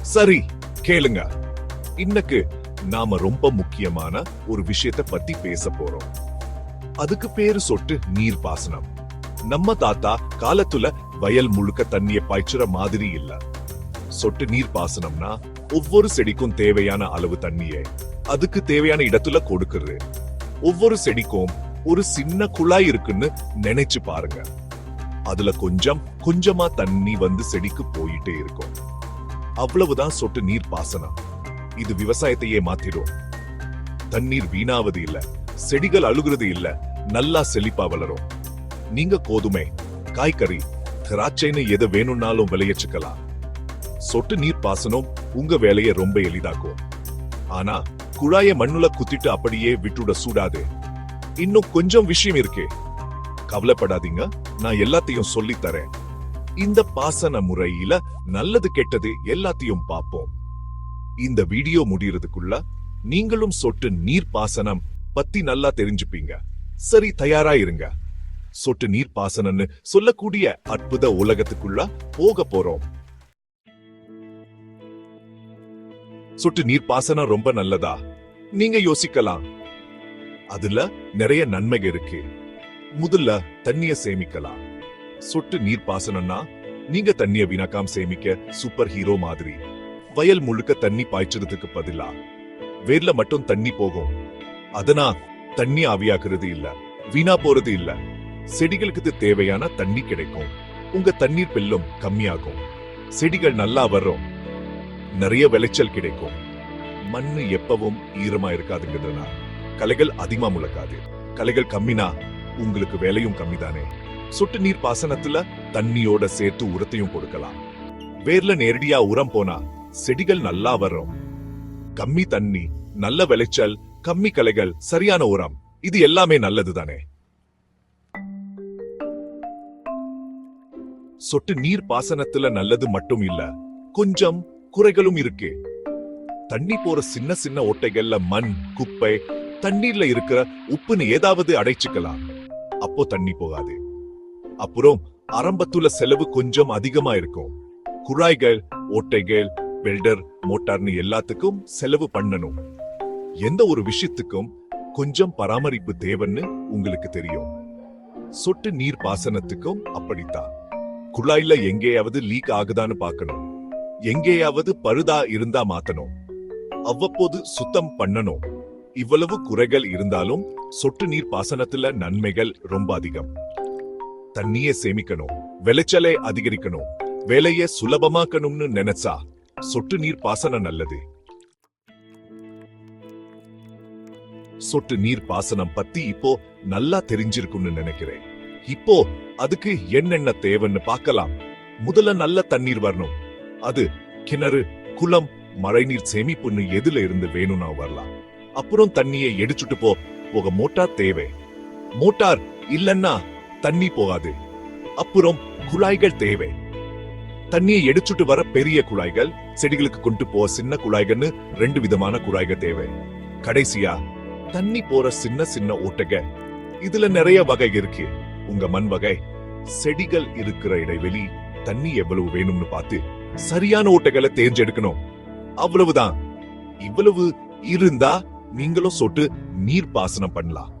சரி கேளுங்க. இன்னைக்கு நாம ரொம்ப முக்கியமான ஒரு விஷயத்த பத்தி பேச போறோம். அதுக்கு பேரு சொட்டு நீர் பாசனம் நம்ம தாத்தா காலத்துல வயல் முழுக்க தண்ணிய பாய்ச்சுற மாதிரி இல்ல. சொட்டு நீர் பாசனம்னா ஒவ்வொரு செடிக்கும் தேவையான அளவு தண்ணியை அதுக்கு தேவையான இடத்துல கொடுக்கறது. ஒவ்வொரு செடிக்கும் ஒரு சின்ன குழாய் இருக்குன்னு நினைச்சு பாருங்க. அதுல கொஞ்சம் கொஞ்சமா தண்ணி வந்து செடிக்கு போயிட்டே இருக்கும். அவ்வளவுதான் சொட்டு நீர் பாசனம். இது விவசாயத்தையே மாத்திடும். தண்ணீர் வீணாவது இல்ல. செடிகள் அழுகுறது இல்ல. நல்லா செழிப்பா வளரும். நீங்க கோதுமை காய்கறி திராட்சைன்னு எது வேணும்னாலும் விளையச்சுக்கலாம். சொட்டு நீர் பாசனம் உங்க வேலையை ரொம்ப எளிதாக்கும். ஆனா குழாய மண்ணுல குத்திட்டு அப்படியே விட்டுட சூடாது. இன்னும் கொஞ்சம் விஷயம் இருக்கே. கவலைப்படாதீங்க. நான் எல்லாத்தையும் சொல்லி தரேன் இந்த பாசன முறையில நல்லது கெட்டது எல்லாத்தையும் பார்ப்போம். இந்த வீடியோ முடியறதுக்குள்ள நீங்களும் சொட்டு நீர் பாசனம் பத்தி நல்லா தெரிஞ்சுப்பீங்க. சரி தயாரா இருங்க. சொட்டு நீர் பாசனம்னு சொல்லக்கூடிய அற்புத உலகத்துக்குள்ள போக போறோம். சொட்டு நீர் பாசனம் ரொம்ப நல்லதா? நீங்க யோசிக்கலாம். அதுல நிறைய நன்மைகள் இருக்கு. முதல்ல தண்ணிய சேமிக்கலாம். சொட்டு நீர் பாசனம்னா நீங்க தண்ணிய வீணாக்காம சேமிக்க சூப்பர் ஹீரோ மாதிரி. வயல் முழுக்க தண்ணி பாய்ச்சறதுக்கு பதிலா. வேர்ல மட்டும் தண்ணி போகும். அதனா தண்ணி ஆவியாக்குறது இல்ல வீணா போறது இல்ல. செடிகளுக்கு இது தேவையான தண்ணி கிடைக்கும். உங்க தண்ணீர் பில்லும் கம்மியாகும். செடிகள் நல்லா வரும் நிறைய விளைச்சல் கிடைக்கும். மண்ணு எப்பவும் ஈரமா இருக்காதுங்கிறதுனா களைகள் அதிகமா முழக்காது களைகள் கம்மினா உங்களுக்கு வேலையும் கம்மிதானே. சொட்டு நீர் பாசனத்துல தண்ணியோட சேர்த்து உரத்தையும் கொடுக்கலாம். வேர்ல நேரடியா உரம் போனா செடிகள் நல்லா வரும். கம்மி தண்ணி நல்ல விளைச்சல் கம்மி கலைகள் சரியான உரம் இது எல்லாமே நல்லது தானே சொட்டு நீர் பாசனத்துல நல்லது மட்டும் இல்ல கொஞ்சம் குறைகளும் இருக்கு. தண்ணி போற சின்ன சின்ன ஓட்டைகள்ல மண் குப்பை தண்ணீர்ல இருக்கிற உப்புன்னு ஏதாவது அடைச்சுக்கலாம். அப்போ தண்ணி போகாது. அப்புறம் ஆரம்பத்துல செலவு கொஞ்சம் அதிகமா இருக்கும் குழாய்கள் ஓட்டைகள் வெல்டர் மோட்டார்னு எல்லாத்துக்கும் செலவு பண்ணணும். எந்த ஒரு விஷயத்துக்கும் கொஞ்சம் பராமரிப்பு தேவைன்னு உங்களுக்கு தெரியும். சொட்டு நீர் பாசனத்துக்கும் அப்படித்தான். குழாயில எங்கேயாவது லீக் ஆகுதான்னு பார்க்கணும். எங்கேயாவது பழுதா இருந்தா மாத்தணும். அவ்வப்போது சுத்தம் பண்ணணும். இவ்வளவு குறைகள் இருந்தாலும் சொட்டு நீர் பாசனத்துல நன்மைகள் ரொம்ப அதிகம். தண்ணியை சேமிக்கணும் விளைச்சலை அதிகரிக்கணும் வேலையை சுலபமாக்கணும்னு நினைச்சா சொட்டு நீர் பாசனம் நல்லது. சொட்டு நீர் பாசனம் பத்தி இப்போ நல்லா தெரிஞ்சிருக்கும்னு நினைக்கிறேன். இப்போ அதுக்கு என்னென்ன தேவைன்னு பார்க்கலாம். முதல்ல நல்ல தண்ணீர் வரணும். அது கிணறு குளம் மழைநீர் சேமிப்புன்னு எதுல இருந்து வேணும்னா வரலாம். அப்புறம் தண்ணியை எடுத்துட்டு போ. போக மோட்டார் தேவை. மோட்டார் இல்லன்னா தண்ணி போகாது. அப்புறம் குழாய்கள் தேவை. தண்ணியை எடுத்துட்டு வர பெரிய குழாய்கள் செடிகளுக்கு கொண்டு போக சின்ன குழாய்கள்னு ரெண்டு விதமான குழாய்கள் தேவை. கடைசியா தண்ணி போற சின்ன சின்ன ஓட்டக. இதுல நிறைய வகை இருக்கு. உங்க மண் வகை செடிகள் இருக்கிற இடைவெளி தண்ணி எவ்வளவு வேணும்னு பார்த்து சரியான ஓட்டைகளை தேர்ந்தெடுக்கணும். அவ்வளவுதான். இவ்வளவு இருந்தா நீங்களும் சொட்டு நீர் பாசனம் பண்ணலாம்.